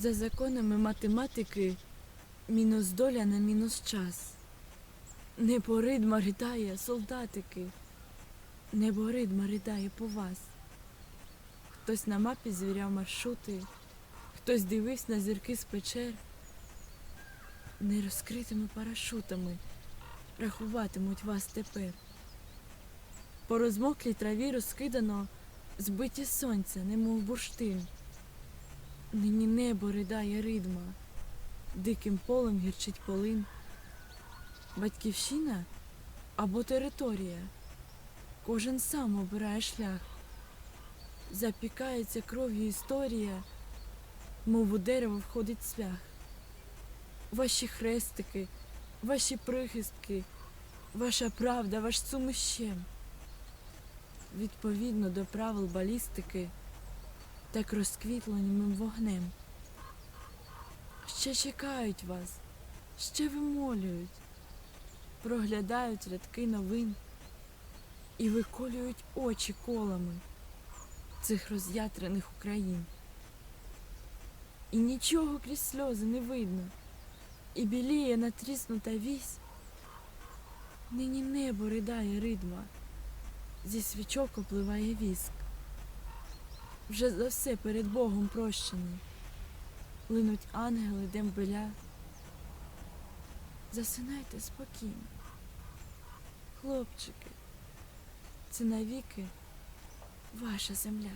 За законами математики, мінус доля на мінус час. Небо ридма ридає, солдатики. Небо ридма ридає по вас. Хтось на мапі звіряв маршрути, хтось дивився на зірки з печер. Нерозкритими парашутами рахуватимуть вас тепер. По розмоклій траві розкидано збиті сонця, немов бурштин. Нині небо ридає ридма, диким полем гірчить полин. Батьківщина або територія. Кожен сам обирає шлях. Запікається кров'ю історія, мов у дерево входить цвях. Ваші хрестики, ваші прихистки, ваша правда, ваш сумищем. Відповідно до правил балістики, так розквітло німим вогнем. Ще чекають вас, ще вимолюють, проглядають рядки новин і виколюють очі колами цих роз'ятрених Україн. І нічого крізь сльози не видно, і біліє натріснута вісь. Нині небо ридає ридма, зі свічок опливає віск. Вже за все перед Богом прощений. Линуть ангели дембеля. Засинайте спокійно. Хлопчики, це навіки ваша земля.